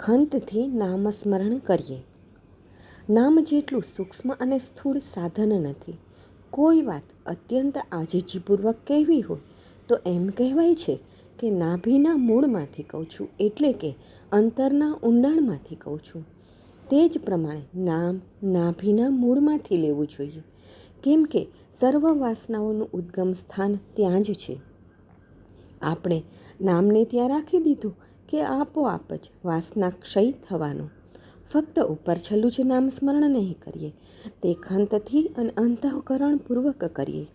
ખંતથી નામસ્મરણ કરીએ. નામ જેટલું સૂક્ષ્મ અને સ્થૂળ સાધન નથી. કોઈ વાત અત્યંત આજીજીપૂર્વક કહેવી હોય, તો એમ કહેવાય છે કે નાભીના મૂળમાંથી કહું છું એટલે કે અંતરના ઊંડાણમાંથી કહું છું. તે જ પ્રમાણે નામ નાભીના મૂળમાંથી લેવું જોઈએ. કેમ કે સર્વ વાસનાઓનું ઉદ્ગમ સ્થાન ત્યાં જ છે. આપણે નામને ત્યાં રાખી દીધું કે આપોઆપ જ વાસના ક્ષય થવાનો. ફક્ત ઉપર છેલ્લું જ નામ સ્મરણ નહીં કરીએ. તે ખંતથી અને અંતઃકરણપૂર્વક કરીએ.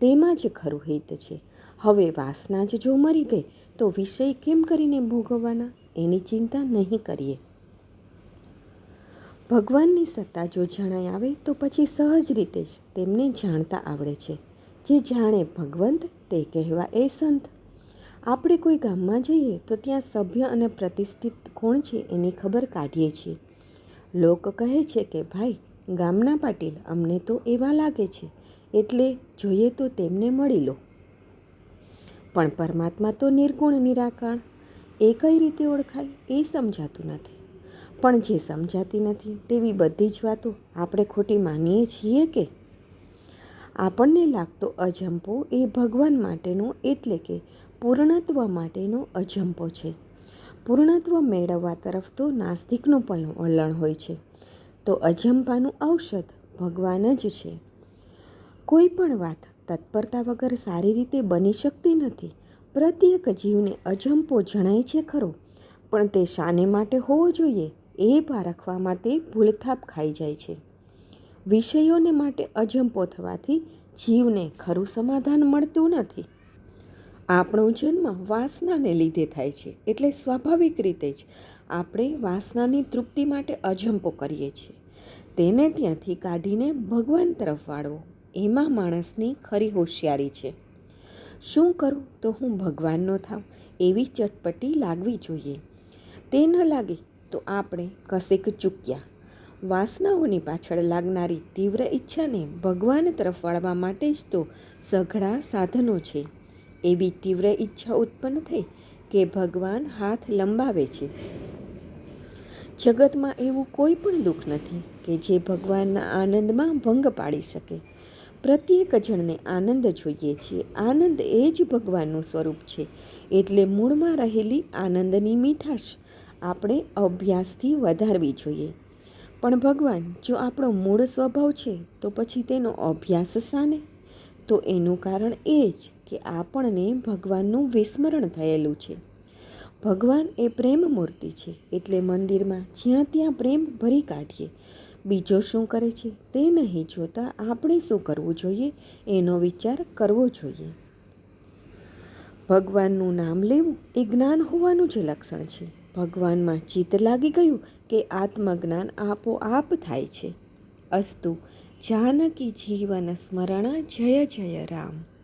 તેમાં જ ખરું હિત છે. હવે વાસના જ જો મરી ગઈ, તો વિષય કેમ કરીને ભોગવવાના? એની ચિંતા નહીં કરીએ. ભગવાનની સત્તા જો જણાય આવે, તો પછી સહજ રીતે જ તેમને જાણતા આવડે છે. જે જાણે ભગવંત, તે કહેવા એ સંત. આપણે કોઈ ગામમાં જઈએ તો ત્યાં સભ્ય અને પ્રતિષ્ઠિત કોણ છે એની ખબર કાઢીએ છીએ. લોક કહે છે કે, ભાઈ, ગામના પાટીલ અમને તો એવા લાગે છે, એટલે જોઈએ તો તેમને મળી લો. પણ પરમાત્મા તો નિર્ગુણ, નિરાકાર. એ કઈ રીતે ઓળખાય એ સમજાતું નથી. પણ જે સમજાતી નથી તેવી બધી જ વાતો આપણે ખોટી માનીએ છીએ કે? આપણને લાગતો અજંપો એ ભગવાન માટેનો એટલે કે પૂર્ણત્વ માટેનો અજંપો છે. પૂર્ણત્વ મેળવવા તરફ તો નાસ્તિકનું પણ વલણ હોય છે. તો અજંપાનું ઔષધ ભગવાન જ છે. કોઈ પણ વાત તત્પરતા વગર સારી રીતે બની શકતી નથી. પ્રત્યેક જીવને અજંપો જણાય છે ખરો, પણ તે શાને માટે હોવો જોઈએ એ પારખવામાં તે ભૂલથાપ ખાઈ જાય છે. વિષયોને માટે અજંપો થવાથી જીવને ખરું સમાધાન મળતું નથી. આપણો જન્મ વાસનાને લીધે થાય છે, એટલે સ્વાભાવિક રીતે જ આપણે વાસનાની તૃપ્તિ માટે અજંપો કરીએ છીએ. તેને ત્યાંથી કાઢીને ભગવાન તરફ વાળવો, એમાં માણસની ખરી હોશિયારી છે. શું કરું તો હું ભગવાનનો થાવ, એવી ચટપટી લાગવી જોઈએ. તે ન લાગે તો આપણે કશેક ચૂક્યા. વાસનાઓની પાછળ લાગનારી તીવ્ર ઈચ્છાને ભગવાન તરફ વાળવા માટે જ તો સઘળા સાધનો છે. એવી તીવ્ર ઈચ્છા ઉત્પન્ન થઈ કે ભગવાન હાથ લંબાવે છે. જગતમાં એવું કોઈ પણ દુઃખ નથી કે જે ભગવાનના આનંદમાં ભંગ પાડી શકે. પ્રત્યેક જણને આનંદ જોઈએ છીએ આનંદ એ જ ભગવાનનું સ્વરૂપ છે. એટલે મૂળમાં રહેલી આનંદની મીઠાશ આપણે અભ્યાસથી વધારવી જોઈએ. પણ ભગવાન, જો આપણો મૂળ સ્વભાવ છે, તો પછી તેનો અભ્યાસ શાને? તો એનું કારણ એ જ કે આપણને ભગવાનનું વિસ્મરણ થયેલું છે. ભગવાન એ પ્રેમ મૂર્તિ છે. એટલે મંદિરમાં જ્યાં ત્યાં પ્રેમ ભરી કાઢીએ. બીજો શું કરે છે? તે નહીં જોતા આપણે શું કરવું જોઈએ? એનો વિચાર કરવો જોઈએ. ભગવાનનું નામ લેવું એ જ્ઞાન હોવાનું જ લક્ષણ છે. ભગવાનમાં ચિત્ત લાગી ગયું કે આત્મજ્ઞાન આપોઆપ થાય છે. અસ્તુ, જાનકી જીવન સ્મરણ જય જય રામ.